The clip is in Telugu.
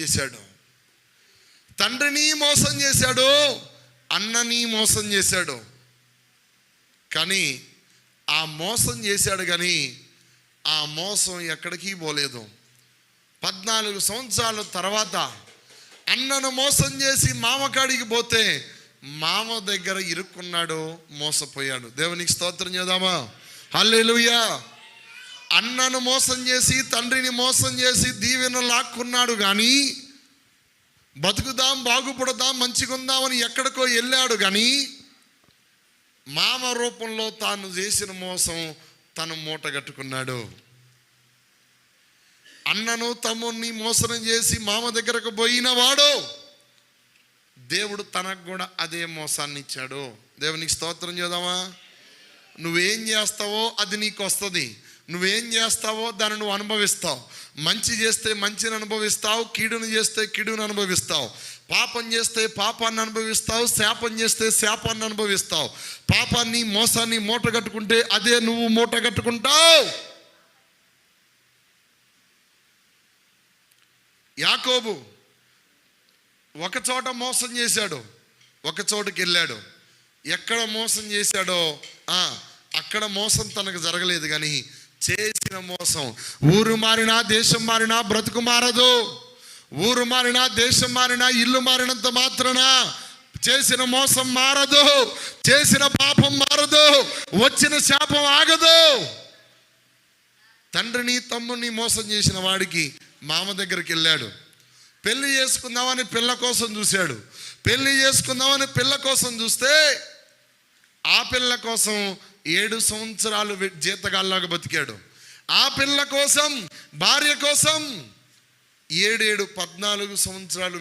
చేశాడు. తండ్రిని మోసం చేశాడు అన్నని మోసం చేశాడు. కానీ ఆ మోసం చేశాడు కానీ ఆ మోసం ఎక్కడికి పోలేదు. పద్నాలుగు సంవత్సరాల తర్వాత అన్నను మోసం చేసి మామకాడికి పోతే మామ దగ్గర ఇరుక్కున్నాడు మోసపోయాడు. దేవునికి స్తోత్రం చేద్దామా? హల్లెలూయా! అన్నను మోసం చేసి తండ్రిని మోసం చేసి దీవెన లాక్కున్నాడు కానీ బతుకుదాం బాగుపడదాం మంచిగుందామని ఎక్కడికో వెళ్ళాడు కానీ మామ రూపంలో తాను చేసిన మోసం తను మూట కట్టుకున్నాడు. అన్నను తమ్ముని మోసం చేసి మామ దగ్గరకు పోయిన వాడు దేవుడు తనకు కూడా అదే మోసాన్ని ఇచ్చాడు. దేవునికి స్తోత్రం చేద్దామా? నువ్వేం చేస్తావో అది నీకు వస్తుంది. నువ్వేం చేస్తావో దాన్ని నువ్వు అనుభవిస్తావు. మంచి చేస్తే మంచిని అనుభవిస్తావు కీడును చేస్తే కీడును అనుభవిస్తావు. పాపం చేస్తే పాపాన్ని అనుభవిస్తావు శాపం చేస్తే శాపాన్ని అనుభవిస్తావు. పాపాన్ని మోసాన్ని మూట కట్టుకుంటే అదే నువ్వు మూట కట్టుకుంటావు. యాకోబు ఒక చోట మోసం చేశాడు ఒక చోటుకి వెళ్ళాడు. ఎక్కడ మోసం చేశాడో అక్కడ మోసం తనకు జరగలేదు కానీ చేసిన మోసం. ఊరు మారినా దేశం మారినా బ్రతుకు మారదు. ఊరు మారినా దేశం మారినా ఇల్లు మారినంత మాత్రాన చేసిన మోసం మారదు. చేసిన పాపం మారదు. వచ్చిన శాపం ఆగదు. తండ్రిని తమ్ముని మోసం చేసిన వాడికి మామ దగ్గరికి వెళ్ళాడు. పెళ్ళి చేసుకుందామని పిల్ల కోసం చూశాడు. పెళ్ళి చేసుకుందామని పిల్ల కోసం చూస్తే ఆ పిల్ల కోసం ఏడు సంవత్సరాలు జీతగాల్లాగా బతికాడు. ఆ పిల్ల కోసం భార్య కోసం ఏడేడు పద్నాలుగు సంవత్సరాలు